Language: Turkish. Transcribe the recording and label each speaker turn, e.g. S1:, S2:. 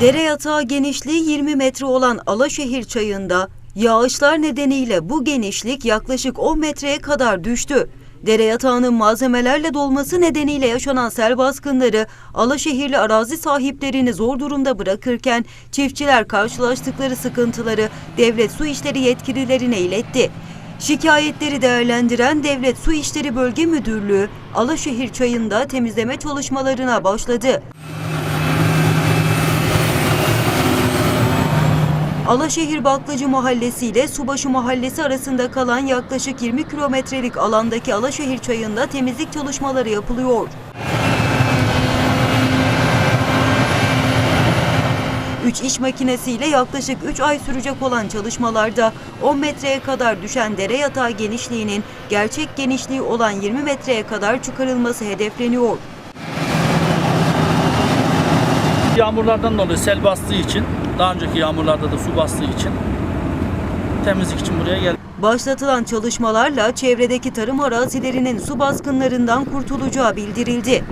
S1: Dere yatağı genişliği 20 metre olan Alaşehir çayında yağışlar nedeniyle bu genişlik yaklaşık 10 metreye kadar düştü. Dere yatağının malzemelerle dolması nedeniyle yaşanan sel baskınları Alaşehirli arazi sahiplerini zor durumda bırakırken çiftçiler karşılaştıkları sıkıntıları devlet su işleri yetkililerine iletti. Şikayetleri değerlendiren Devlet Su İşleri Bölge Müdürlüğü Alaşehir çayında temizleme çalışmalarına başladı. Alaşehir Baklacı Mahallesi ile Subaşı Mahallesi arasında kalan yaklaşık 20 kilometrelik alandaki Alaşehir çayında temizlik çalışmaları yapılıyor. Üç iş makinesiyle yaklaşık 3 ay sürecek olan çalışmalarda 10 metreye kadar düşen dere yatağı genişliğinin gerçek genişliği olan 20 metreye kadar çıkarılması hedefleniyor.
S2: Yağmurlardan dolayı sel bastığı için, daha önceki yağmurlarda da su bastığı için temizlik için buraya geldik.
S1: Başlatılan çalışmalarla çevredeki tarım arazilerinin su baskınlarından kurtulacağı bildirildi.